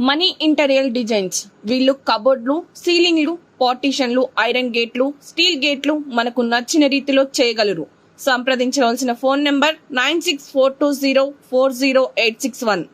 Money interior designs. వీళ్ళు కబోర్డ్లు సీలింగ్లు పార్టీషన్లు iron గేట్లు steel గేట్లు మనకు నచ్చిన రీతిలో చేయగలరు. సంప్రదించవలసిన phone number nine six four two zero four zero eight six one.